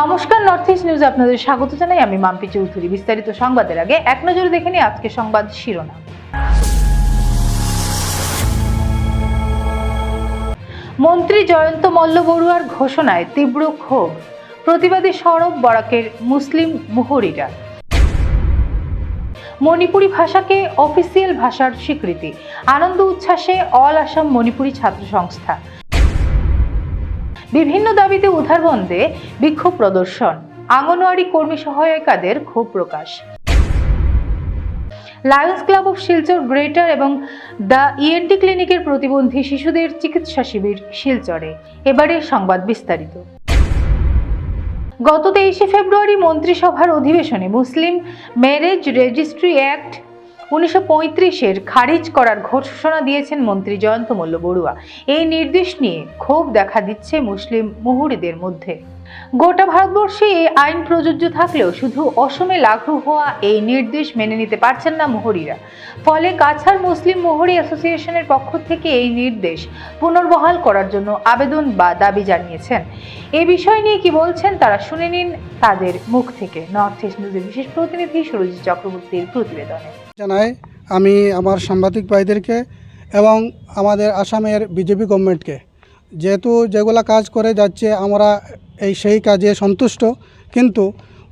নমস্কার north east news আপনাদের স্বাগত জানাই। আমি মাম্পি চৌধুরী। বিস্তারিত সংবাদের আগে এক নজরে দেখে নিই আজকে সংবাদ শিরোনাম। মন্ত্রী জয়ন্ত মল্ল বড়ুয়ার ঘোষণায় তীব্র ক্ষোভ। প্রতিবাদী সরব বরাকের মুসলিম মুহরিরা। মণিপুরি ভাষাকে অফিসিয়াল ভাষার স্বীকৃতি। আনন্দ উচ্ছ্বাসে অল আসাম মণিপুরি ছাত্র সংস্থা। বিভিন্ন দাবিতে উদ্ধারবন্ধে বিক্ষোভ প্রদর্শন। আঙ্গনওয়াড়ি কর্মী সহায়িকাদের ক্ষোভ প্রকাশ। Lions Club of Silchar, greater এবং দ্য ইএনটি ক্লিনিকের প্রতিবন্ধী শিশুদের চিকিৎসা শিবির শিলচরে। এবারে সংবাদ বিস্তারিত। গত তেইশে ফেব্রুয়ারি মন্ত্রিসভার অধিবেশনে মুসলিম ম্যারেজ রেজিস্ট্রি অ্যাক্ট উনিশশো পঁয়ত্রিশের খারিজ করার ঘোষণা দিয়েছেন মন্ত্রী জয়ন্ত মল্ল বড়ুয়া। এই নির্দেশ নিয়ে ক্ষোভ দেখা দিচ্ছে মুসলিম মুহুরিদের মধ্যে। গোটা ভারতবর্ষে এই আইন প্রযোজ্য থাকলেও শুধু অসমে লাগু হওয়া এই নির্দেশ মেনে নিতে পারছেন না মোহরিরা। ফলে কাছাড় মুসলিম মোহরি অ্যাসোসিয়েশনের পক্ষ থেকে এই নির্দেশ পুনর্বহাল করার জন্য আবেদন বা দাবি জানিয়েছেন। এ বিষয় নিয়ে কি বলছেন তারা শুনে নিন তাদের মুখ থেকে। নর্থ ইস্ট নিউজের বিশেষ প্রতিনিধি সুরজিৎ চক্রবর্তীর প্রতিবেদনে। জানাই, আমি আমার সাংবাদিক ভাইদেরকে এবং আমাদের আসামের বিজেপি গভর্নমেন্টকে যেহেতু যেগুলা কাজ করে যাচ্ছে, আমরা এই সেই কাজে সন্তুষ্ট। কিন্তু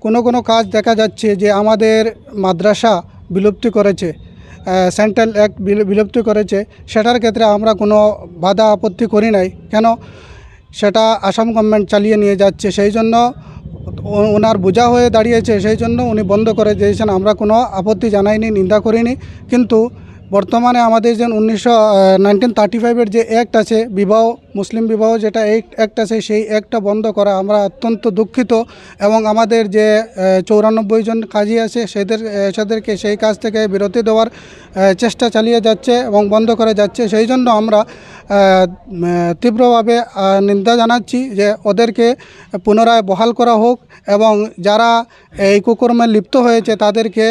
কোনো কোনো কাজ দেখা যাচ্ছে যে আমাদের মাদ্রাসা বিলুপ্তি করেছে সেন্ট্রাল অ্যাক্ট বিলুপ্তি করেছে, সেটার ক্ষেত্রে আমরা কোনো বাধা আপত্তি করি নাই। কেন? সেটা আসাম গভর্নমেন্ট চালিয়ে নিয়ে যাচ্ছে, সেই জন্য ওনার বোঝা হয়ে দাঁড়িয়েছে, সেই জন্য উনি বন্ধ করে দিয়েছেন। আমরা কোনো আপত্তি জানাইনি, নিন্দা করিনি। কিন্তু বর্তমানে আমাদের যে উনিশশো নাইনটিন থার্টি ফাইভের যে অ্যাক্ট আছে, বিবাহ, মুসলিম বিবাহ যেটা এই অ্যাক্ট আছে, সেই অ্যাক্টটা বন্ধ করা, আমরা অত্যন্ত দুঃখিত এবং আমাদের যে চৌরানব্বই জন কাজী আছে, সেদের সেদেরকে সেই কাজ থেকে বিরতি দেওয়ার চেষ্টা চালিয়ে যাচ্ছে এবং বন্ধ করে যাচ্ছে। সেই জন্য আমরা তীব্রভাবে নিন্দা জানাচ্ছি যে ওদেরকে পুনরায় বহাল করা হোক এবং যারা এই কুকর্মে লিপ্ত হয়েছে, তাদেরকে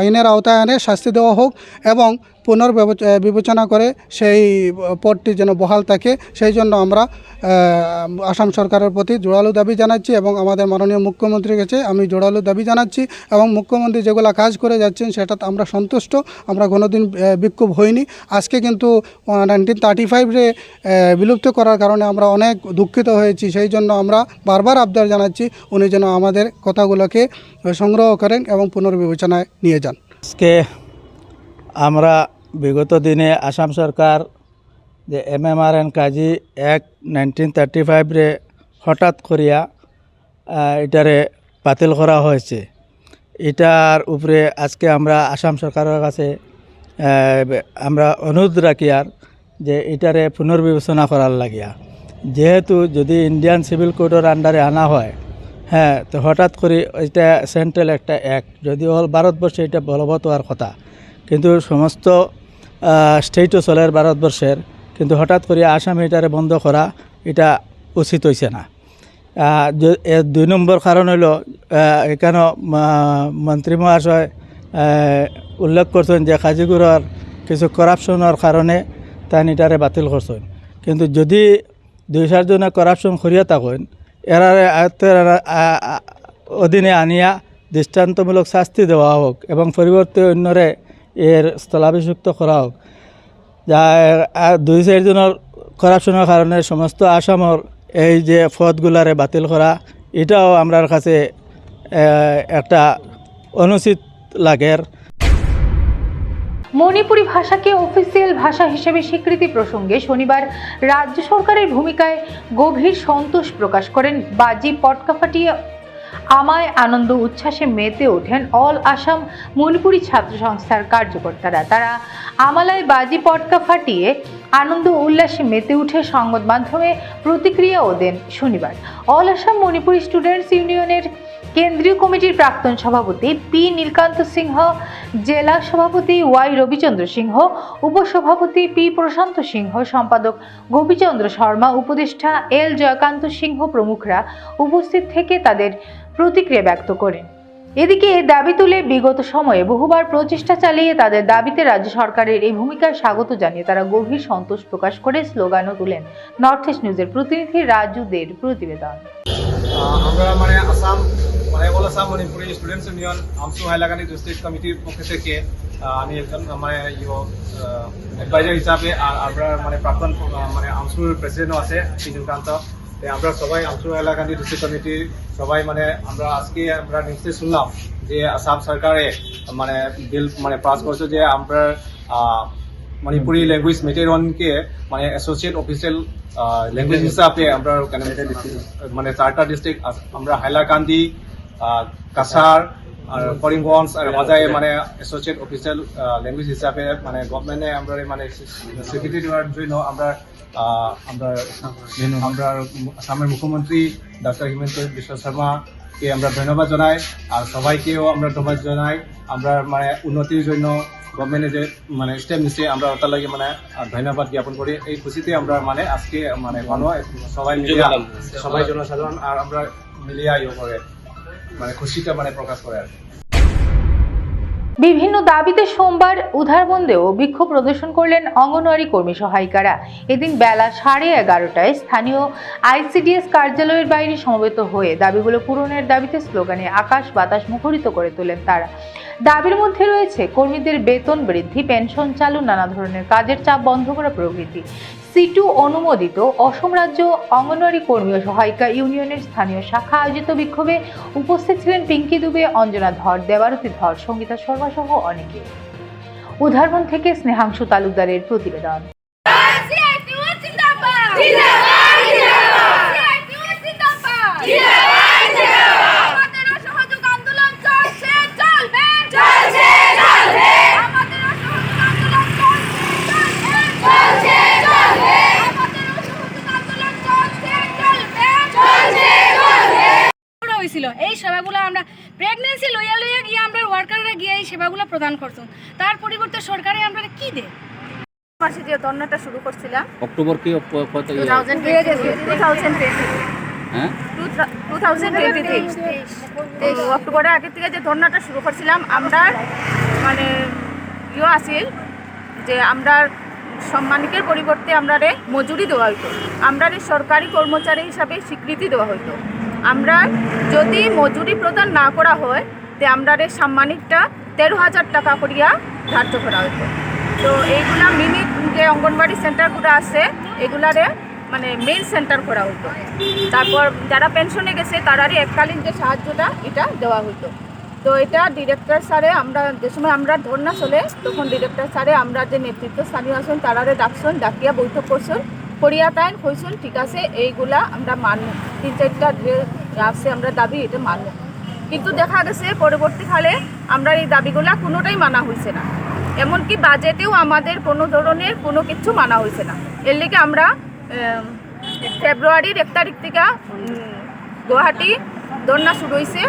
আইনের আওতায় এনে শাস্তি দেওয়া হোক এবং পুনর্বিবেচ- বিবেচনা করে সেই পদটি যেন বহাল থাকে, সেই জন্য আমরা আসাম সরকারের প্রতি জোরালো দাবি জানাচ্ছি এবং আমাদের মাননীয় মুখ্যমন্ত্রীর কাছে আমি জোরালো দাবি জানাচ্ছি এবং মুখ্যমন্ত্রী যেগুলো কাজ করে যাচ্ছেন সেটাতে আমরা সন্তুষ্ট, আমরা কোনোদিন বিক্ষোভ হইনি। আজকে কিন্তু নাইনটিন থার্টি ফাইভে বিলুপ্ত করার কারণে আমরা অনেক দুঃখিত হয়েছি, সেই জন্য আমরা বারবার আবদার জানাচ্ছি উনি যেন আমাদের কথাগুলোকে সংগ্রহ করেন এবং পুনর্বিবেচনায় নিয়ে যান। আজকে আমরা বিগত দিনে আসাম সরকার যে M M R N Kazi এক নাইনটিন থার্টি ফাইভরে হঠাৎ করিয়া এটারে বাতিল করা হয়েছে। এটার উপরে আজকে আমরা আসাম সরকারের কাছে আমরা অনুরোধ রাখি আর যে এটারে পুনর্বিবেচনা করার লাগিয়া। যেহেতু যদি ইন্ডিয়ান সিভিল কোডের আন্ডারে আনা হয় হ্যাঁ তো হঠাৎ করে এটা সেন্ট্রাল একটা অ্যাক্ট যদি হল ভারতবর্ষে এটা বলবৎ হওয়ার কথা। কিন্তু সমস্ত স্টেটও চলে ভারতবর্ষের। কিন্তু হঠাৎ করে আসামে এটারে বন্ধ করা, এটা উচিত হয়েছে না। দুই নম্বর কারণ হইল এখানে মন্ত্রী মহাশয় উল্লেখ করছেন যে কাজিগুড়ার কিছু করাপশনের কারণে তাই এটারে বাতিল করছেন। কিন্তু যদি দুই চারজনে করাপশন করিয়া থাকেন, এরারে আয়ত্তের অধীনে আনিয়া দৃষ্টান্তমূলক শাস্তি দেওয়া হোক এবং পরিবর্তে অন্যরে এর স্থলাভিষিক্ত করা হোক যা দুই চারজনের করাপশনের কারণে সমস্ত আসামর এই যে পদগুলারে বাতিল করা এটাও আমরার কাছে একটা অনুচিত লাগের মণিপুরি ভাষাকে অফিসিয়াল ভাষা হিসেবে স্বীকৃতি প্রসঙ্গে শনিবার রাজ্য সরকারের ভূমিকায় গভীর সন্তোষ প্রকাশ করেন বাজি পটকা ফাটিয়ে আমায় আনন্দ উচ্ছ্বাসে মেতে ওঠেন অল আসাম মণিপুরি ছাত্র সংস্থার কার্যকর্তারা। তারা আমালায় বাজি পটকা ফাটিয়ে আনন্দ উল্লাসে মেতে উঠে সংবাদ মাধ্যমে প্রতিক্রিয়াও দেন শনিবার। অল আসাম মণিপুরি স্টুডেন্টস ইউনিয়নের কেন্দ্রীয় কমিটির প্রাক্তন সভাপতি পি নীলকান্ত সিংহ, জেলা সভাপতি ওয়াই রবিচন্দ্র সিংহ, উপসভাপতি পি প্রশান্ত সিংহ, সম্পাদক গোপীচন্দ্র শর্মা, উপদেষ্টা এল জয়কান্ত সিংহ প্রমুখরা উপস্থিত থেকে তাদের প্রতিক্রিয়া ব্যক্ত করেন এদিকে এ দাবি তুলে বিগত সময়ে বহুবার প্রচেষ্টা চালিয়ে তাদের দাবিতে রাজ্য সরকারের এই ভূমিকায় স্বাগত জানিয়ে তারা গভীর সন্তোষ প্রকাশ করে স্লোগানও তুলেন নর্থ ইস্ট নিউজের প্রতিনিধি রাজু দের প্রতিবেদন। আমরা মানে আসাম মানে all Assam Manipuri students union, AMSU Hailakandi district কমিটির পক্ষ থেকে আমি একজন মানে ইয়ো অ্যাডভাইজার হিসাবে আর আমরা মানে প্রাক্তন মানে আমসুর প্রেসিডেন্টও আছে সৃজনকান্ত তো আমরা সবাই আমসু হাইলাকান্দি ডিস্ট্রিক্ট কমিটির সবাই মানে আমরা আজকে আমরা নিশ্চয়ই শুনলাম যে আসাম সরকারে মানে বিল মানে পাস করছে যে আমরা মণিপুরি ল্যাঙ্গুয়েজ মেটেরিয়নকে মানে অ্যাসোসিয়েট অফিসিয়াল ল্যাঙ্গুয়েজ হিসাবে আমরা মানে চারটা ডিস্ট্রিক্ট আমরা হাইলাকান্দি কাছার আর করিমগঞ্জ আর মাজায় মানে অ্যাসোসিয়েট অফিসিয়াল ল্যাঙ্গুয়েজ হিসাবে মানে গভর্নমেন্টে আমরা মানে দেওয়ার জন্য আমরা আমরা আমরা আসামের মুখ্যমন্ত্রী ডক্টর হিমন্ত বিশ্ব শর্মাকে আমরা ধন্যবাদ জানাই আর সবাইকেও আমরা ধন্যবাদ জানাই। আমরা মানে উন্নতির জন্য গভর্নমেন্টে যে মানে স্টেপ নিচ্ছে আমরা ওটার লাগে মানে ধন্যবাদ জ্ঞাপন করি। এই খুশিতে আমরা মানে আজকে মানে মানুষ সবাই মিলিয়া সবাই জনসাধারণ আর আমরা মিলিয়া ইয়ে করে মানে খুশিটা মানে প্রকাশ করে আর কি। বিভিন্ন দাবিতে সোমবার উধারবন্দেও বিক্ষোভ প্রদর্শন করলেন অঙ্গনওয়াড়ি কর্মী সহায়িকারা। এদিন বেলা সাড়ে এগারোটায় স্থানীয় আইসিডিএস কার্যালয়ের বাইরে সমবেত হয়ে দাবিগুলো পূরণের দাবিতে স্লোগানে আকাশ বাতাস মুখরিত করে তোলেন তারা। দাবির মধ্যে রয়েছে, কর্মীদের বেতন বৃদ্ধি, পেনশন চালু, নানা ধরনের কাজের চাপ বন্ধ করা প্রভৃতি। সিটু অনুমোদিত অসম রাজ্য অঙ্গনওয়াড়ি কর্মী ও সহায়িকা ইউনিয়নের স্থানীয় শাখা আয়োজিত বিক্ষোভে উপস্থিত ছিলেন পিঙ্কি দুবে, অঞ্জনা ধর, দেবারতী ধর, সঙ্গীতা শর্মা সহ অনেকে। উদাহরণ থেকে স্নেহাংশু তালুকদারের প্রতিবেদন। হয়েছিল। এই সেবাগুলো আমরা প্রেগনেন্সি লইয়া লইয়া গিয়ে আমরা ওয়ার্কাররা গিয়ে এই সেবাগুলো প্রদান করতাম। তার পরিবর্তে সরকারে আমরা কি দে মাসে যে ধর্নাটা শুরু করছিলাম অক্টোবর কি কত? হ্যাঁ? অক্টোবরের আগে থেকে যে ধর্নাটা শুরু করছিলাম আমরা মানে ইয়ে আছিল যে আমরা সম্মানিকের পরিবর্তে আমরা রে মজুরি দেওয়া হইতো। আমরা রে সরকারি কর্মচারী হিসাবে স্বীকৃতি দেওয়া হইতো। আমরা যদি মজুরি প্রদান না করা হয়, তে আমরা রে সাম্মানিকটা তেরো হাজার টাকা করিয়া ধার্য করা হইতো তো এইগুলা মিনি যে অঙ্গনবাড়ি সেন্টারগুলো আছে এগুলারে মানে মেইন সেন্টার করা হতো তারপর যারা পেনশনে গেছে, তারারই এককালীন যে সাহায্যটা, এটা দেওয়া হতো তো এটা ডিরেক্টর স্যারে আমরা যে সময় আমরা ধর্না চলে, তখন ডিরেক্টর স্যারে আমরা যে নেতৃত্ব স্থানীয় আসুন তারারে ডাকছেন ডাকিয়া বৈঠক করছেন করিয়া তাই কইছেন ঠিক আছে, এইগুলা আমরা মানব। তিন চারটা আছে আমরা দাবি, এটা মানব। কিন্তু দেখা গেছে পরবর্তীকালে আমরা এই দাবিগুলা কোনোটাই মানা হয়েছে না। এমনকি বাজেটেও আমাদের কোনো ধরনের কোনো কিছু মানা হয়েছে না। এর লিগে আমরা ফেব্রুয়ারির এক তারিখ থেকে গুয়াহাটি ধর্না শুরু হয়েছে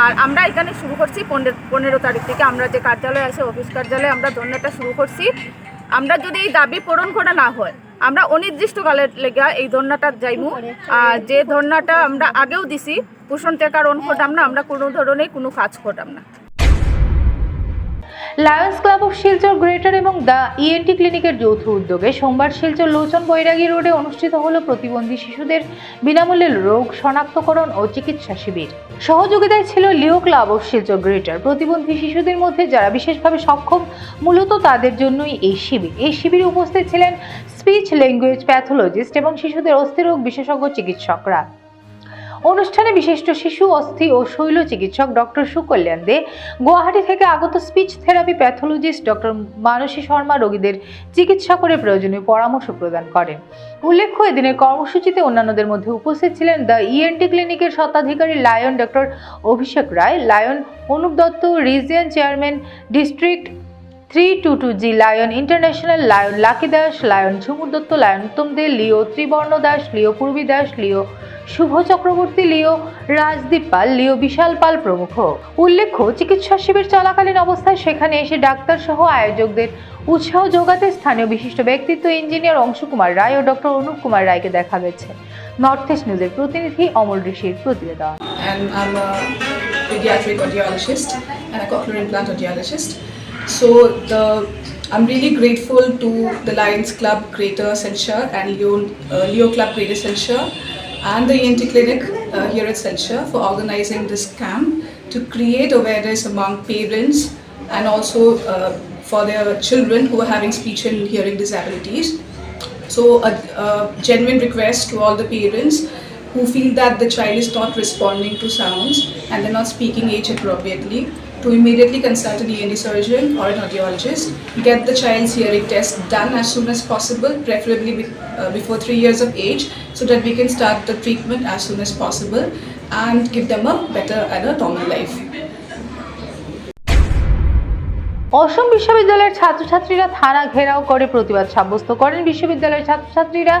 আর আমরা এখানে শুরু করছি পনেরো পনেরো তারিখ থেকে। আমরা যে কার্যালয় আছে, অফিস কার্যালয়ে আমরা ধর্নাটা শুরু করছি। আমরা যদি এই দাবি পূরণ করা না হয় আমরা অনির্দিষ্টকালের লেগা এই ধর্নাটা যাইমু। আর যে ধর্নাটা আমরা আগেও দিছি, পোষণ টেকার অন খটাম না, আমরা কোনো ধরনের কোনো কাজ খটাম না। Lions Club of Silchar greater এবং দ্য ইএনটি ক্লিনিকের যৌথ উদ্যোগে সোমবার শিলচর লোচন বৈরাগী রোডে অনুষ্ঠিত হলো প্রতিবন্ধী শিশুদের বিনামূল্যে রোগ শনাক্তকরণ ও চিকিৎসা শিবির। সহযোগিতায় ছিল Leo Club of Silchar greater. প্রতিবন্ধী শিশুদের মধ্যে যারা বিশেষভাবে সক্ষম, মূলত তাদের জন্যই এই শিবির। এই শিবিরে উপস্থিত ছিলেন স্পিচ ল্যাঙ্গুয়েজ প্যাথোলজিস্ট এবং শিশুদের অস্থিরোগ বিশেষজ্ঞ চিকিৎসকরা। অনুষ্ঠানে বিশিষ্ট শিশু, অস্থি ও শৈল চিকিৎসক ডক্টর সুকল্যাণ দে গুয়াহাটি থেকে আগত speech therapy pathologist doctor Manasi Sharma রোগীদের চিকিৎসা করে প্রয়োজনীয় পরামর্শ প্রদান করেন। উল্লেখ্য, এদিনের কর্মসূচিতে অন্যান্যদের মধ্যে উপস্থিত ছিলেন দ্য ইএনটি ক্লিনিকের স্বত্বাধিকারী Lion doctor Abhishek Roy, Lion Anup Dutta region chairman district three two two G Lion, international Lion, Lucky Das Lion, Jhumur Dutta Lion, Uttam Dey, Leo, Tribarna Das, Leo Purbi Das, Leo Shubho Chakraborty, Leo Rajdeep Pal, Leo Bishal Pal প্রমুখ। উল্লেখ্য, চিকিৎসা শিবির চলাকালীন অবস্থায় সেখানে এসে doctor সহ আয়োজকদের উৎসাহ যোগাতে স্থানীয় বিশিষ্ট ব্যক্তিত্ব ইঞ্জিনিয়ার অংশু কুমার রায় ও ডক্টর অনুপ কুমার রায়কে দেখা গেছে। নর্থ ইস্ট নিউজের প্রতিনিধি অমল ঋষির প্রতিবেদন। So the I'm really grateful to the Lions Club Greater Censure and Leo, uh, Leo Club Greater Censure and the ENT clinic uh, here at Selcha for organizing this camp to create awareness among parents and also uh, for their children who are having speech and hearing disabilities. So, a, a genuine request to all the parents who feel that the child is not responding to sounds and they're not speaking age appropriately to immediately consult an ENT surgeon or an audiologist, get the child's hearing test done as soon as possible, preferably be- uh, before three years of age, so that we can start the treatment as soon as possible and give them a better and a normal life. অসম বিশ্ববিদ্যালয়ের ছাত্রছাত্রীরা থানা ঘেরাও করে, প্রতিবাদ সাব্যস্ত করেন। বিশ্ববিদ্যালয়ের ছাত্রছাত্রীরা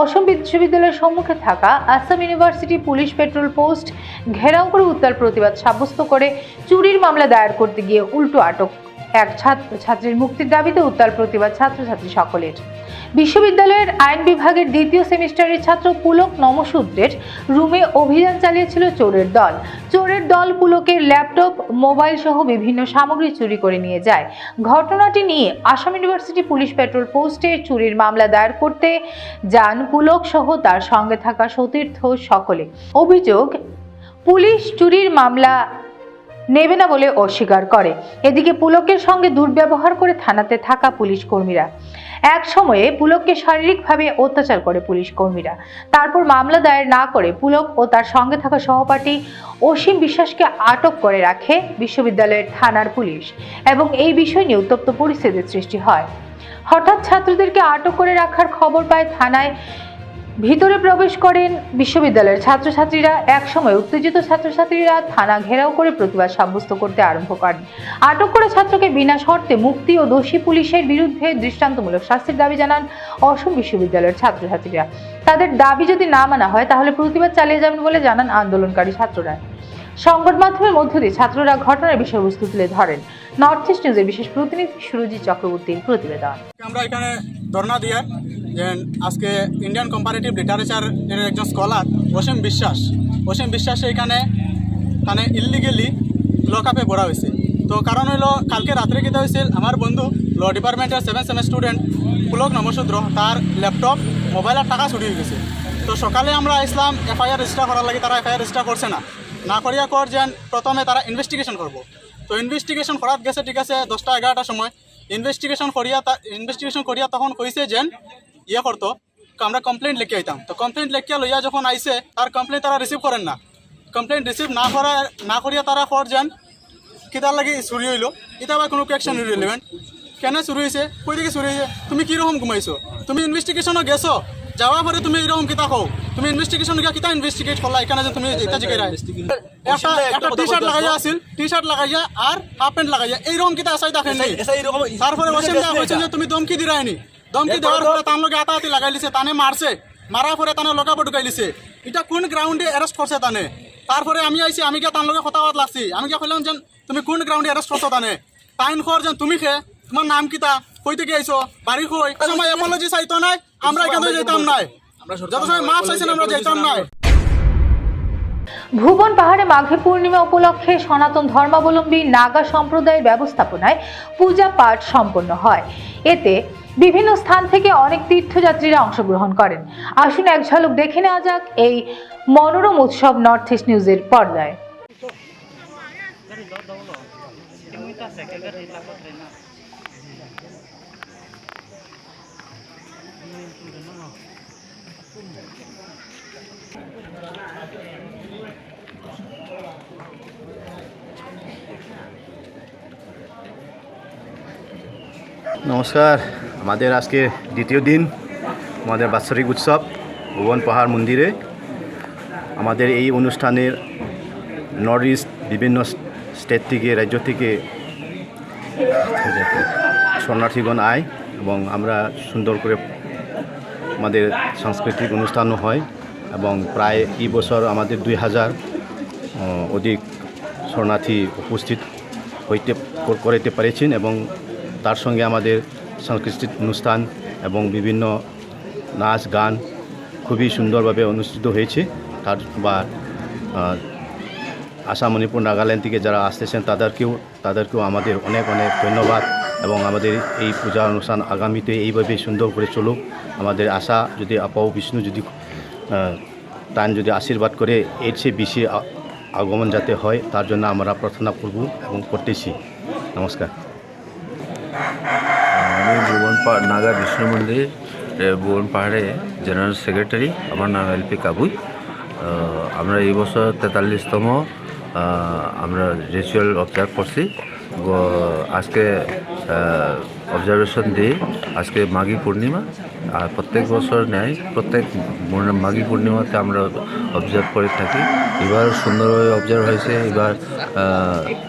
অসম বিশ্ববিদ্যালয়ের সম্মুখে থাকা Assam university police patrol post ঘেরাও করে উত্তাল প্রতিবাদ সাব্যস্ত করে, চুরির মামলা দায়ের করতে গিয়ে উল্টো আটক। এক ছাত্র ছাত্রীর মুক্তির দাবিতে উত্তাল প্রতিবাদ ছাত্রছাত্রী সকলের। বিশ্ববিদ্যালয়ের আইন বিভাগের দ্বিতীয় সেমিস্টারের ছাত্র পুলক নমশূদ্রের রুমে অভিযান চালিয়েছিল চোরের দল। চোরের দল পুলকের ল্যাপটপ, মোবাইল সহ বিভিন্ন সামগ্রী চুরি করে নিয়ে যায়। ঘটনাটি নিয়ে আসাম ইউনিভার্সিটি পুলিশ পেট্রোল পোস্টে চুরির মামলা দায়ের করতে যান পুলক সহ তার সঙ্গে থাকা সতীর্থ সকলে। অভিযোগ, পুলিশ চুরির মামলা নেবে না বলে অস্বীকার করে। এদিকে পুলকের সঙ্গে দুর্ব্যবহার করে থানাতে থাকা পুলিশ কর্মীরা। এক সময়ে পুলককে শারীরিকভাবে অত্যাচার করে পুলিশ কর্মীরা। তারপর মামলা দায়ের না করে পুলক ও তার সঙ্গে থাকা সহপাঠী অসীম বিশ্বাসকে আটক করে রাখে বিশ্ববিদ্যালয়ের থানার পুলিশ এবং এই বিষয় নিয়ে উত্তপ্ত পরিস্থিতির সৃষ্টি হয়। হঠাৎ ছাত্রদেরকে আটক করে রাখার খবর পায় থানায় ভিতরে প্রবেশ করেন বিশ্ববিদ্যালয়ের ছাত্রছাত্রীরা। একসময় উত্তেজিত ছাত্রছাত্রীরা থানা ঘেরাও করে প্রতিবাদ সাব্যস্ত করতে আরম্ভ করেন। আটক করা ছাত্রকে বিনা শর্তে মুক্তি ও দোষী পুলিশের বিরুদ্ধে দৃষ্টান্তমূলক শাস্তির দাবি জানান অসম বিশ্ববিদ্যালয়ের ছাত্রছাত্রীরা। তাদের দাবি যদি না মানা হয়, তাহলে প্রতিবাদ চালিয়ে যাবেন বলে জানান আন্দোলনকারী ছাত্ররা। সংবাদ মাধ্যমের মধ্য দিয়ে ছাত্ররা ঘটনার বিষয়বস্তু তুলে ধরেন। নর্থ ইস্ট নিউজের বিশেষ প্রতিনিধি সুরজিৎ চক্রবর্তীর প্রতিবেদন। আমরা এখানে ধর্ণা দিয়ে যে আজকে ইন্ডিয়ান কম্পারেটিভ লিটারেচার এর একজন স্কলার অসীম বিশ্বাস অসীম বিশ্বাস এখানে মানে ইলিগেলি লকআপে ভরা হয়েছে। তো কারণ হলো, কালকে রাত্রে কীটা হয়েছিল, আমার বন্ধু ল ডিপার্টমেন্টের সেভেন সেমের স্টুডেন্ট পুলক নমশূদ্র তার ল্যাপটপ মোবাইল আর টাকা চুরি হয়ে গেছে। তো সকালে আমরা ইসলাম এফআইআর রেজিস্টার করার লাগে, তারা এফআইআর রেজিস্টার করছে না। না করিয়া কর যেন প্রথমে তারা ইনভেস্টিগেশন করব। তো ইনভেস্টিগেশন করাত গেছে, ঠিক আছে, দশটা, এগারোটার সময়। ইনভেস্টিগেশন করিয়া তা ইনভেস্টিগেশন করিয়া তখন কইছে যেন ইয়ে করতো আমরা কমপ্লেন লিখে আইতাম। তো কমপ্লেন লিখিয়া লইয়া যখন আইছে, তার কমপ্লেন তারা রিসিভ করেন না। কমপ্লেন রিসিভ না করা না করিয়া তারা কর যেন কিতার লাগি চুরি হইল। এটা আবার কোনো অ্যাকশন রিলেভেন্ট কেন চুরি হয়েছে কই থেকে চুরি হয়েছে তুমি কীরকম ঘুমাইছো? তুমি ইনভেস্টিগেশনও গেছো? যাওয়ার পরে তুমি এরকম কিতা কও? তুমি ইনভেস্টিগেশন গিয়া কিতা ইনভেস্টিগেট করলা? এখানে যে তুমি এটা জিগাই একটা একটা টি শার্ট লাগাইয়া আছিল। টি শার্ট লাগাইয়া আর হাফ প্যান্ট লাগাইয়া। এইরকম কিতা আসাই দেখেন তারপরে ওসেন দা কইছে যে তুমি দমকি দিরাইনি। দমকি দেওয়ার পরে তার লগে আতাহাতি লাগাই লিছে তানে মারছে। মারার পরে তানে লগাবো ঢুকাই লিছে এটা কোন গ্রাউন্ডে অ্যারেস্ট করছে তানে? তারপরে আমি আইছি আমি গিয়ে তার লগে কথা বাত লাগছি। আমি গিয়ে কইলাম যেন তুমি কোন গ্রাউন্ডে অ্যারেস্ট করছ তানে? তাইন খর যেন তুমি খে তোমার নাম কিতা? কই থেকে আইছো? বাড়ি কই? সময় অ্যাপোলজি চাইতো নাই আমরা এখান যেতাম নাই। যত সময় মাপ চাইছেন আমরা যেতাম নাই ভুবন পাহাড়ে মাঘে পূর্ণিমা উপলক্ষে সনাতন ধর্মাবলম্বী নাগা সম্প্রদায়ের ব্যবস্থাপনায় পূজা পাঠ সম্পন্ন হয়। এতে বিভিন্ন স্থান থেকে অনেক তীর্থযাত্রীরা অংশগ্রহণ করেন। আসুন এক ঝলক দেখে নেওয়া যাক এই মনোরম উৎসব নর্থ ইস্ট নিউজের পর্দায়। নমস্কার, আমাদের আজকে দ্বিতীয় দিন আমাদের বাৎসরিক উৎসব, ভুবন পাহাড় মন্দিরে। আমাদের এই অনুষ্ঠানের নর্থ ইস্ট বিভিন্ন স্টেট থেকে, রাজ্য থেকে শরণার্থীগণ আয় এবং আমরা সুন্দর করে আমাদের সাংস্কৃতিক অনুষ্ঠানও হয় এবং প্রায় এই বছর আমাদের দুই হাজার অধিক শরণার্থী উপস্থিত হইতে, কর- করাইতে পেরেছেন এবং তার সঙ্গে আমাদের সাংস্কৃতিক অনুষ্ঠান এবং বিভিন্ন নাচ, গান খুবই সুন্দরভাবে অনুষ্ঠিত হয়েছে। তার বা আসাম মণিপুর নাগাল্যান্ড থেকে যারা আসতেছেন তাদেরকেও তাদেরকেও আমাদের অনেক অনেক ধন্যবাদ এবং আমাদের এই পূজা অনুষ্ঠান আগামীতে এইভাবে সুন্দর করে চলুক। আমাদের আশা, যদি আপাও বিষ্ণু যদি তান যদি আশীর্বাদ করে, এর চেয়ে বেশি আগমন যাতে হয়, তার জন্য আমরা প্রার্থনা করব এবং করতেছি। নমস্কার। আমি ভুবন নাগা বিষ্ণু মন্দির ভুবন পাহাড়ে জেনারেল সেক্রেটারি আমার নাম এলপি কাবুই। আমরা এই বছর তেতাল্লিশতম আমরা রিচুয়াল অবজার্ভ করছি। আজকে অবজারভেশন দিই আজকে মাঘী পূর্ণিমা। আর প্রত্যেক বছর নেয় প্রত্যেক মাঘী পূর্ণিমাতে আমরা অবজার্ভ করে থাকি। এবার সুন্দরভাবে অবজার্ভ হয়েছে। এবার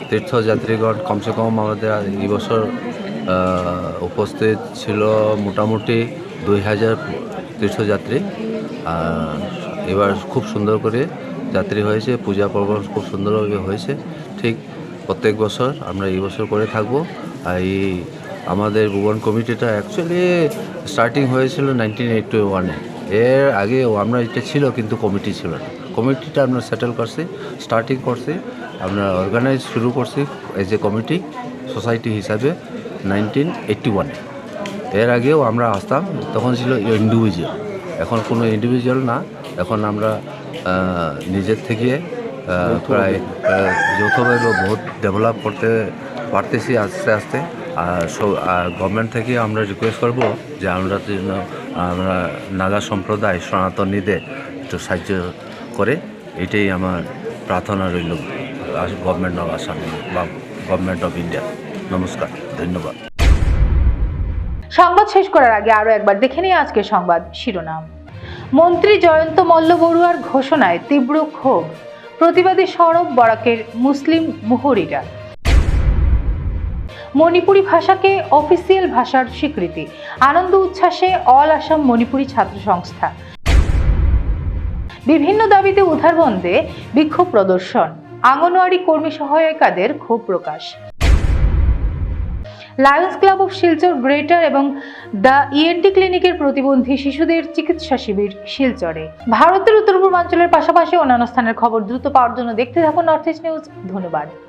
তীর্থযাত্রীগণ কমসে কম আমাদের এই বছর উপস্থিত ছিল মোটামুটি দুই হাজার তীর্থযাত্রী। এবার খুব সুন্দর করে যাত্রী হয়েছে, পূজা পর্ব খুব সুন্দরভাবে হয়েছে। ঠিক প্রত্যেক বছর আমরা এই বছর করে থাকব। এই আমাদের ভুবন কমিটিটা অ্যাকচুয়ালি স্টার্টিং হয়েছিল নাইনটিন এইটি ওয়ানে এর আগে আমরা এটা ছিল কিন্তু কমিটি ছিল না। কমিটিটা আমরা সেটেল করছি স্টার্টিং করছি, আমরা অর্গানাইজ শুরু করছি এজ এ কমিটি সোসাইটি হিসাবে। নাইনটিন এইট্টি ওয়ানে এর আগেও আমরা আসতাম, তখন ছিল ইন্ডিভিজুয়াল এখন কোনো ইন্ডিভিজুয়াল না। এখন আমরা নিজের থেকে প্রায় যৌথভাবে বহুত ডেভেলপ করতে পারতেছি আস্তে আস্তে। আর সব গভর্নমেন্ট থেকে আমরা রিকোয়েস্ট করব যে আমরা যেন, আমরা নাগা সম্প্রদায় সনাতনীদের একটু সাহায্য করে। এটাই আমার প্রার্থনা রইল। গভর্নমেন্ট অফ আসাম বা গভর্নমেন্ট অফ ইন্ডিয়া নমস্কার, ধন্যবাদ। সংবাদ শেষ করার আগে আরও একবার দেখে নিই আজকের সংবাদ শিরোনাম। মন্ত্রী জয়ন্ত মল্ল বড়ুয়ার ঘোষণায় তীব্র ক্ষোভ। প্রতিবাদী সরব বরাকের মুসলিম মুহুরিরা। মণিপুরি ভাষাকে অফিসিয়াল ভাষার স্বীকৃতি। আনন্দ উচ্ছ্বাসে অল আসাম মণিপুরি ছাত্র সংস্থা। বিভিন্ন দাবিতে উদ্ধার বন্ধে বিক্ষোভ প্রদর্শন। আঙ্গনওয়াড়ি কর্মী সহায়িকাদের ক্ষোভ প্রকাশ। Lions Club of Silchar, greater এবং দ্য ইএনটি ক্লিনিকের প্রতিবন্ধী শিশুদের চিকিৎসা শিবির শিলচরে। ভারতের উত্তর পূর্বাঞ্চলের পাশাপাশি অন্যান্য স্থানের খবর দ্রুত পাওয়ার জন্য দেখতে থাকুন নর্থ ইস্ট নিউজ ধন্যবাদ।